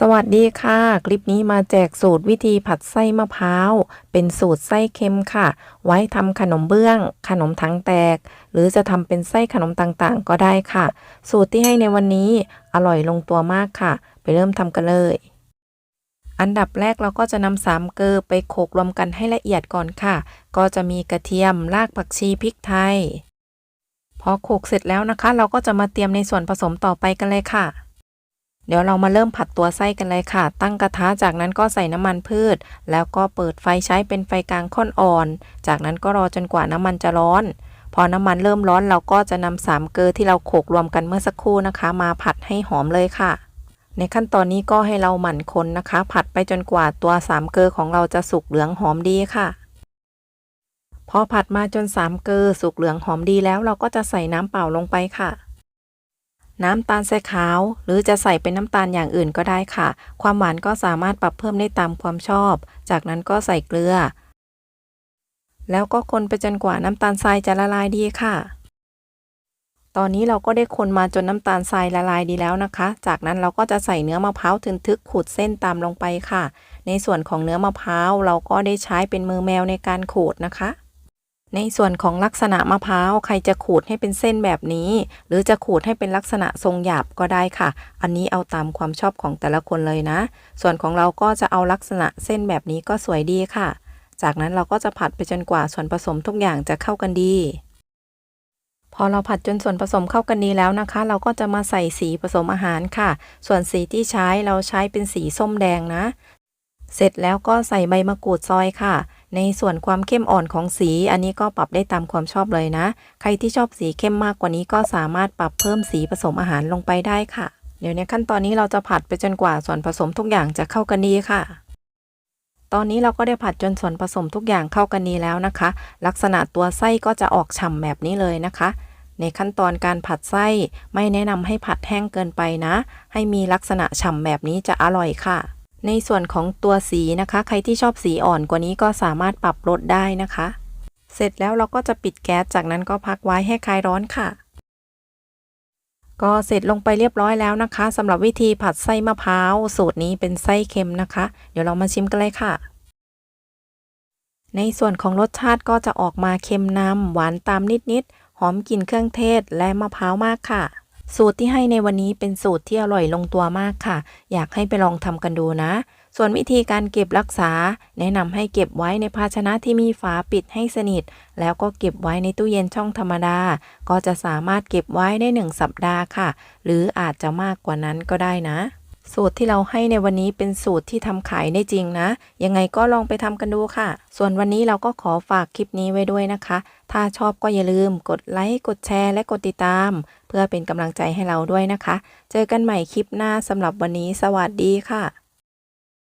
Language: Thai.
สวัสดีค่ะ คลิปนี้มาแจกสูตรวิธีผัดไส้มะพร้าว เป็นสูตรไส้เค็มค่ะ ไว้ทำขนมเบื้อง ขนมถังแตก หรือจะทำเป็นไส้ขนมต่างๆ ก็ได้ค่ะ สูตรที่ให้ในวันนี้อร่อยลงตัวมากค่ะ ไปเริ่มทำกันเลย อันดับแรกเราก็จะนำสามเกลือไปโขลกรวมกันให้ละเอียดก่อนค่ะ ก็จะมีกระเทียมรากผักชีพริกไทย พอโขลกเสร็จแล้วนะคะ เราก็จะมาเตรียมในส่วนผสมต่อไปกันเลยค่ะ เดี๋ยวเรามาเริ่มผัดตัวไส้กันเลยค่ะ ตั้งกระทะจากนั้นก็ใส่น้ำมันพืช แล้วก็เปิดไฟใช้เป็นไฟกลางค่อนอ่อน จากนั้นก็รอจนกว่าน้ำมันจะร้อน พอน้ำมันเริ่มร้อนเราก็จะนำสามเกลือที่เราโขลกรวมกันเมื่อสักครู่นะคะ มาผัดให้หอมเลยค่ะ ในขั้นตอนนี้ก็ให้เราหมั่นคนนะคะ ผัดไปจนกว่าตัวสามเกลือของเราจะสุกเหลืองหอมดีค่ะพอผัดมาจนสามเกลือสุกเหลืองหอมดีแล้วเราก็จะใส่น้ำเปล่าลงไปค่ะ น้ำตาลทรายขาว หรือจะใส่เป็นน้ำตาลอย่างอื่นก็ได้ค่ะ ความหวานก็สามารถปรับเพิ่มได้ตามความชอบ จากนั้นก็ใส่เกลือ แล้วก็คนไปจนกว่าน้ำตาลทรายจะละลายดีค่ะ ตอนนี้เราก็ได้คนมาจนน้ำตาลทรายละลายดีแล้วนะคะ จากนั้นเราก็จะใส่เนื้อมะพร้าวทึนทึกขูดเส้นตามลงไปค่ะ ในส่วนของเนื้อมะพร้าวเราก็ได้ใช้เป็นมือแมวในการขูดนะคะ ในส่วนของลักษณะมะพร้าวใครจะขูดให้เป็นเส้นแบบนี้ หรือจะขูดให้เป็นลักษณะทรงหยาบก็ได้ค่ะ อันนี้เอาตามความชอบของแต่ละคนเลยนะ ส่วนของเราก็จะเอาลักษณะเส้นแบบนี้ก็สวยดีค่ะ จากนั้นเราก็จะผัดไปจนกว่าส่วนผสมทุกอย่างจะเข้ากันดี พอเราผัดจนส่วนผสมเข้ากันดีแล้วนะคะ เราก็จะมาใส่สีผสมอาหารค่ะ ส่วนสีที่ใช้เราใช้เป็นสีส้มแดงนะ เสร็จแล้วก็ใส่ใบมะกรูดซอยค่ะ ในส่วนความเข้มอ่อนของสี อันนี้ก็ปรับได้ตามความชอบเลยนะ ใครที่ชอบสีเข้มมากกว่านี้ก็สามารถปรับเพิ่มสีผสมอาหารลงไปได้ค่ะ เดี๋ยวในขั้นตอนนี้เราจะผัดไปจนกว่าส่วนผสมทุกอย่างจะเข้ากันดีค่ะ ตอนนี้เราก็ได้ผัดจนส่วนผสมทุกอย่างเข้ากันดีแล้วนะคะ ลักษณะตัวไส้ก็จะออกฉ่ำแบบนี้เลยนะคะในขั้นตอนการผัดไส้ไม่แนะนำให้ผัดแห้งเกินไปนะ ให้มีลักษณะฉ่ำแบบนี้จะอร่อยค่ะ ในส่วนของตัวสีนะคะ ใครที่ชอบสีอ่อนกว่านี้ก็สามารถปรับลดได้นะคะ เสร็จแล้วเราก็จะปิดแก๊สจากนั้นก็พักไว้ให้คลายร้อนค่ะ ก็เสร็จลงไปเรียบร้อยแล้วนะคะสำหรับวิธีผัดไส้มะพร้าวสูตรนี้เป็นไส้เค็มนะคะ เดี๋ยวเรามาชิมกันเลยค่ะในส่วนของรสชาติก็จะออกมาเค็มนำหวานตามนิด ๆ หอมกลิ่นเครื่องเทศและมะพร้าวมากค่ะ สูตรที่ให้ในวันนี้เป็นสูตรที่อร่อยลงตัวมากค่ะ อยากให้ไปลองทำกันดูนะ ส่วนวิธีการเก็บรักษา แนะนำให้เก็บไว้ในภาชนะที่มีฝาปิดให้สนิท แล้วก็เก็บไว้ในตู้เย็นช่องธรรมดา ก็จะสามารถเก็บไว้ได้ 1 สัปดาห์ค่ะ หรืออาจจะมากกว่านั้นก็ได้นะ สูตรที่เราให้ในวันนี้เป็นสูตรที่ทำขายได้จริงนะ ยังไงก็ลองไปทำกันดูค่ะ ส่วนวันนี้เราก็ขอฝากคลิปนี้ไว้ด้วยนะคะ ถ้าชอบก็อย่าลืมกดไลค์ กดแชร์ และกดติดตาม เพื่อเป็นกำลังใจให้เราด้วยนะคะ เจอกันใหม่คลิปหน้าสำหรับวันนี้ สวัสดีค่ะ